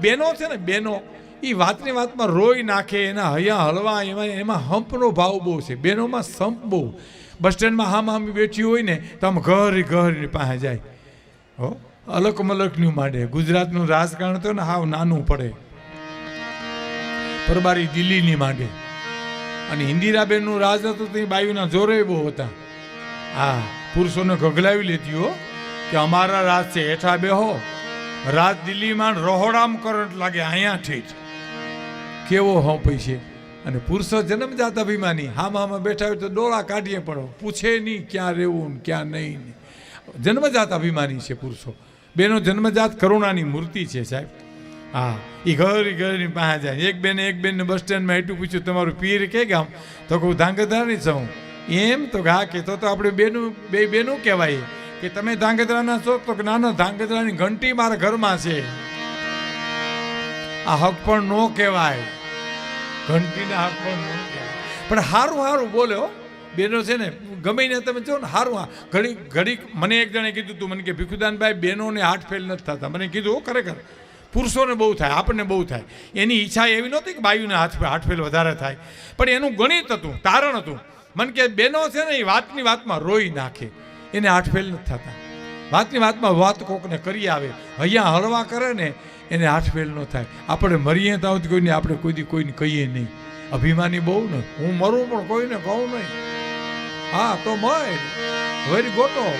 બેનો છે ને, બેનો એ વાતની વાતમાં રોઈ નાખે, એના હૈયા હલવા એમાં એમાં હંપનો ભાવ બહુ છે. બેનોમાં સંપ બહુ. બસ સ્ટેન્ડમાં હામ હામી બેઠી હોય ને, તો આમ ઘર ઘરની પાસે જાય. હો, અલક મલકનું માંડે. ગુજરાતનું રાજકારણ તો ને હાવ નાનું પડે. પરબારી દિલ્હીની માંડે. અને ઇન્દિરાબેનનું રાજ હતું તે બાયુના જોરે બહુ હતા. હા પુરુષોને ગગલાવી લેતી હો, કે અમારા રાજ છે, હેઠા બેહો. રાજ દિલ્હીમાં રહોડામ કરંટ લાગે અહીંયા ઠીઠ કેવો હો પૈસે અને પુરુષો જન્મજાત અભિમાની, હામાં હામાં બેઠા હોય તો ડોળા કાઢીએ પણ પૂછે નહીં ક્યાં રહેવું ક્યાં નહીં. જન્મજાત અભિમાની છે પુરુષો. બેનો જન્મજાત કરુણાની મૂર્તિ છે સાહેબ. હા એ ઘર ઘરની પાસે જાય. એક બેન એક બેનને બસ સ્ટેન્ડમાં એટલું પૂછ્યું, તમારું પીર કે ગામ? તો કહું ધાંગધારી છું એમ તો ઘા કે તો આપણે બેનું, બે બેનું કહેવાય. કે તમે ધાંગધ્રાના છો તો નાના ધાંગધ્રાની ઘંટી મારા ઘરમાં છે. આ હક પણ નો કહેવાય. ઘંટીના હક પણ નો પણ હારું સારું બોલ્યો બેનો છે ને, ગમે ને તમે જો ને સારું હા. ઘડી ઘડી મને એક જણે કીધું તું, મને કે ભીખુદાનભાઈ, બેનોને હાથ ફેલ નથી થતા. મને કીધું ખરેખર, પુરુષોને બહુ થાય, આપણને બહુ થાય. એની ઈચ્છા એવી નહોતી કે બાયુને હાથ હાથફેલ વધારે થાય. પણ એનું ગણિત હતું, તારણ હતું. મને કે બેનો છે ને, એ વાતની વાતમાં રોઈ નાખે. એને હાથફેલ નથી થતા. વાતની વાતમાં વાત કોકને કરી આવે, હૈયા હળવા કરે ને, એને હાથફેલ ન થાય. આપણે મરીએ ત્યાં કોઈને, આપણે કોઈ દી કોઈને કહીએ નહીં. અભિમાની બહુ ને, હું મરું પણ કોઈને કહું નહીં. હા, તો મય, વેરી ગોતો.